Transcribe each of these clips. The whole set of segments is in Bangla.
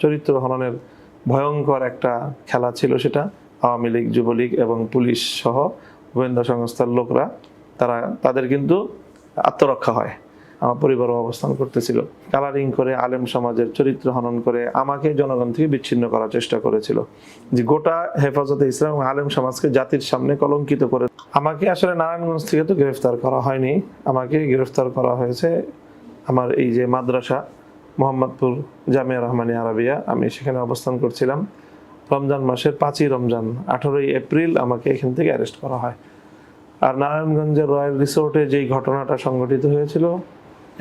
চরিত্র হননের ভয়ঙ্কর একটা খেলা ছিল সেটা। আওয়ামী লীগ, যুবলীগ এবং পুলিশ সহ গোয়েন্দা সংস্থার লোকরা, তারা, তাদের কিন্তু আত্মরক্ষা হয়। আমার পরিবারও অবস্থান করতেছিল। কালারিং করে আলেম সমাজের চরিত্র হনন করে আমাকে জনগণ থেকে বিচ্ছিন্ন করার চেষ্টা করেছিল। যে গোটা হেফাজতে ইসলাম আলেম সমাজকে জাতির সামনে কলঙ্কিত করে। আমাকে আসলে নারায়ণগঞ্জ থেকে তো গ্রেফতার করা হয়নি। আমাকে গ্রেফতার করা হয়েছে আমার এই যে মাদ্রাসা মোহাম্মদপুর জামিয়া রহমানী আরাবিয়া আমি সেখানে অবস্থান করছিলাম। রমজান মাসের পাঁচই রমজান, আঠারোই এপ্রিল আমাকে এখান থেকে অ্যারেস্ট করা হয়। আর নারায়ণগঞ্জের রয়্যাল রিসোর্টে যেই ঘটনাটা সংঘটিত হয়েছিল,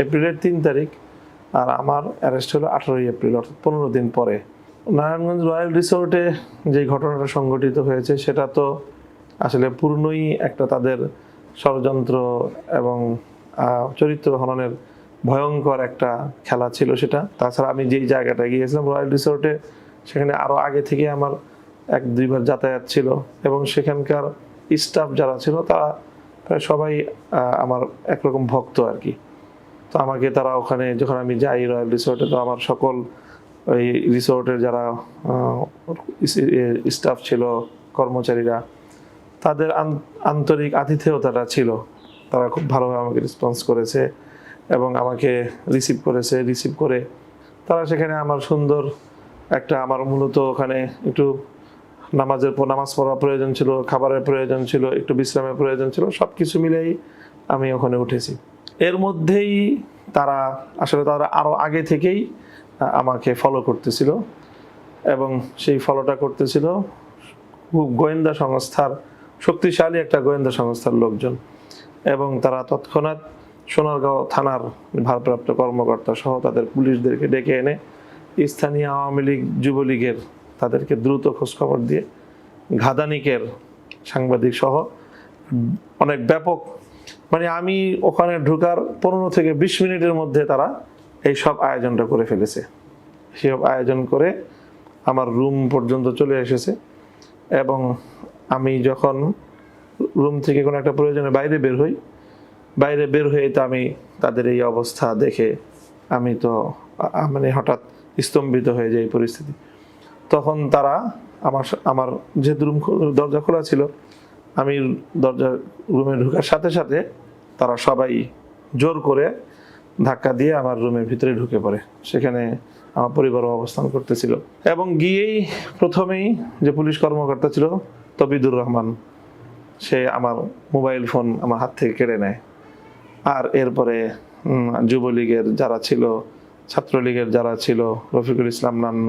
এপ্রিলের তিন তারিখ, আর আমার অ্যারেস্ট হলো আঠারোই এপ্রিল, অর্থাৎ পনেরো দিন পরে। নারায়ণগঞ্জ রয়্যাল রিসোর্টে যে ঘটনাটা সংঘটিত হয়েছে, সেটা তো আসলে পূর্ণই একটা তাদের ষড়যন্ত্র এবং চরিত্র হননের ভয়ঙ্কর একটা খেলা ছিল সেটা। তাছাড়া আমি যেই জায়গাটা গিয়েছিলাম রয়্যাল রিসোর্টে সেখানে আরও আগে থেকে আমার এক দুইবার যাতায়াত ছিল এবং সেখানকার স্টাফ যারা ছিল, তারা প্রায় সবাই আমার একরকম ভক্ত আর কি। তো আমাকে তারা ওখানে, যখন আমি যাই রয়্যাল রিসোর্টে তো আমার সকল ওই রিসোর্টের যারা স্টাফ ছিল, কর্মচারীরা, তাদের আন- আন্তরিক আতিথেয়তাটা ছিল। তারা খুব ভালোভাবে আমাকে রেসপন্স করেছে। এবং আমাকে রিসিভ করেছে রিসিভ করে তারা সেখানে আমার সুন্দর একটা আমার মূলত ওখানে একটু নামাজের পর, নামাজ পড়ার প্রয়োজন ছিল, খাবারের প্রয়োজন ছিল, একটু বিশ্রামের প্রয়োজন ছিল সব কিছু মিলেই আমি ওখানে উঠেছি। এর মধ্যেই তারা, আসলে তারা আরও আগে থেকেই আমাকে ফলো করতেছিল এবং সেই ফলোটা করতেছিল খুব গোয়েন্দা সংস্থার, শক্তিশালী একটা গোয়েন্দা সংস্থার লোকজন এবং তারা তৎক্ষণাৎ সোনারগাঁও থানার ভারপ্রাপ্ত কর্মকর্তা সহ তাদের পুলিশদেরকে ডেকে এনে স্থানীয় আওয়ামী লীগ, যুবলীগের তাদেরকে দ্রুত খোঁজখবর দিয়ে ঘাদানিকের সাংবাদিক সহ অনেক ব্যাপক মানে আমি ওখানে ঢুকার পনেরো থেকে বিশ মিনিটের মধ্যে তারা এই সব আয়োজনটা করে ফেলেছে। সেসব আয়োজন করে আমার রুম পর্যন্ত চলে এসেছে এবং আমি যখন রুম থেকে কোনো একটা প্রয়োজনে বাইরে বের হই বাইরে বের হয়ে তো আমি তাদের এই অবস্থা দেখে আমি তো মানে হঠাৎ স্তম্ভিত হয়ে যাই এই পরিস্থিতি। তখন তারা আমার আমার যেহেতু রুম দরজা খোলা ছিল, আমি দরজা রুমে ঢোকার সাথে সাথে তারা সবাই জোর করে ধাক্কা দিয়ে আমার রুমের ভিতরে ঢুকে পড়ে। সেখানে আমার পরিবারও অবস্থান করতেছিল। এবং গিয়েই প্রথমেই যে পুলিশ কর্মকর্তা ছিল তবিদুর রহমান, সে আমার মোবাইল ফোন আমার হাত থেকে কেড়ে নেয়। আর এরপরে যুবলীগের যারা ছিল, ছাত্রলীগের যারা ছিল, রফিকুল ইসলাম নান্ন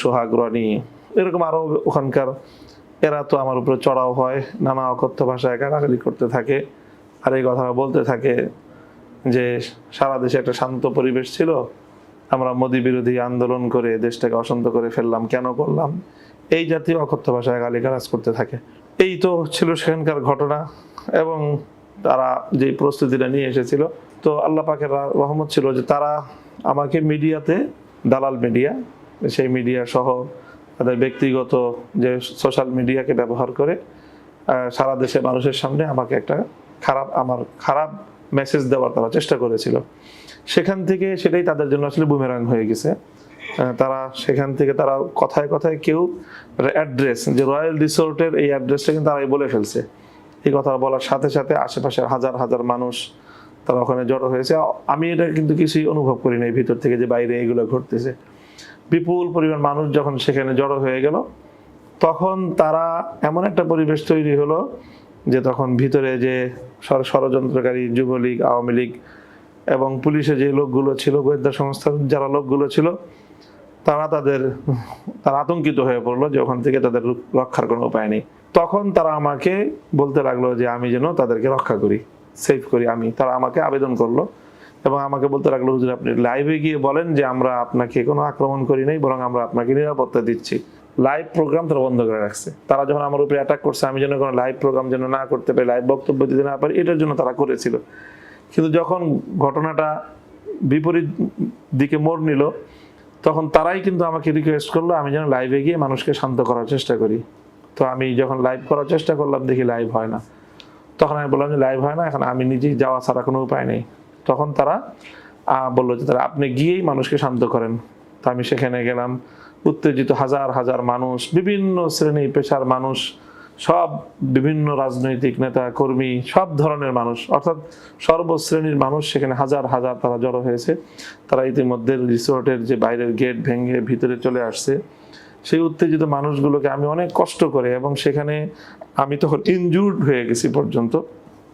সোহাগ রনি, এরকম আরও ওখানকার, এরা তো আমার উপরে চড়াও হয়, নানা অকথ্য ভাষায় গালাগালি করতে থাকে, আর এই কথা বলতে থাকে যে, সারা দেশে একটা শান্ত পরিবেশ ছিল, আমরা মোদি বিরোধী আন্দোলন করে দেশটাকে অশান্ত করে ফেললাম, কেন করলাম? এই জাতীয় অকথ্য ভাষায় গালিগালাজ করতে থাকে। এই তো ছিল সেখানকার ঘটনা, এবং তারা যে প্রস্তুতিটা নিয়ে এসেছিল। তো আল্লাহ পাকের রহমত ছিল যে তারা আমাকে মিডিয়াতে, দালাল মিডিয়া, সেই মিডিয়া সহ তাদের ব্যক্তিগত যে সোশ্যাল মিডিয়াকে ব্যবহার করে সারা দেশের মানুষের সামনে আমাকে একটা খারাপ, আমার খারাপ মেসেজ দেওয়ার তারা চেষ্টা করেছিল। সেখান থেকে সেটাই তাদের জন্য আসলে বুমেরাং হয়ে গেছে। তারা সেখান থেকে তারা কথায় কথায় কেউ অ্যাড্রেস যে রয়্যাল রিসোর্টের এই অ্যাড্রেসটা কিন্তু তারাই বলে ফেলছে। এই কথা বলার সাথে সাথে আশেপাশের হাজার হাজার মানুষ তারা ওখানে জড়ো হয়েছে। আমি এটা কিন্তু কিছুই অনুভব করি নাই ভিতর থেকে যে বাইরে এগুলো ঘটতেছে। বিপুল পরিমাণ মানুষ যখন সেখানে জড়ো হয়ে গেল, তখন তারা এমন একটা পরিবেশ তৈরি হলো যে তখন ভিতরে যে ষড়যন্ত্রকারী যুবলীগ, আওয়ামী লীগ এবং পুলিশে যে লোকগুলো ছিল, গোয়েন্দা সংস্থার যারা লোকগুলো ছিল, তারা তাদের, তারা আতঙ্কিত হয়ে পড়ল যে ওখান থেকে তাদের রক্ষার কোনো উপায় নেই। তখন তারা আমাকে বলতে লাগল যে আমি যেন তাদেরকে রক্ষা করি সেভ করি আমি। তারা আমাকে আবেদন করল এবং আমাকে বলতে লাগল, হুজুর, আপনি লাইভে গিয়ে বলেন যে আমরা আপনাকে কোনো আক্রমণ করি নাই, বরং আমরা আপনাকে নিরাপত্তা দিচ্ছি। লাইভ প্রোগ্রাম তারা বন্ধ করে রাখছে। তারা যখন আমার উপরে অ্যাটাক করছে, আমি যেন কোনো লাইভ প্রোগ্রাম যেন না করতে পারি লাইভ বক্তব্য দিতে না পারি, এটার জন্য তারা করেছিল। কিন্তু যখন ঘটনাটা বিপরীত দিকে মোড় নিল, তখন তারাই কিন্তু আমাকে রিকোয়েস্ট করল, আমি যেন লাইভে গিয়ে মানুষকে শান্ত করার চেষ্টা করি। তো আমি যখন লাইভ করার চেষ্টা করলাম, দেখি লাইভ হয় না। তখন আমি বললাম যে লাইভ হয় না, এখন আমি নিজেই যাওয়া ছাড়া কোনো উপায় নেই। তখন তারা বলল যে তারা, আপনি গিয়েই মানুষকে শান্ত করেন। তো আমি সেখানে গেলাম। উত্তেজিত হাজার হাজার মানুষ, বিভিন্ন শ্রেণি পেশার মানুষ, সব বিভিন্ন রাজনৈতিক নেতা, কর্মী, সব ধরনের মানুষ, অর্থাৎ সর্বশ্রেণীর মানুষ সেখানে হাজার হাজার তারা জড়ো হয়েছে। তারা ইতিমধ্যে রিসোর্টের যে বাইরের গেট ভেঙে ভিতরে চলে আসছে। সেই উত্তেজিত মানুষগুলোকে আমি অনেক কষ্ট করে এবং সেখানে আমি তখন ইনজুর্ড হয়ে গেছি পর্যন্ত।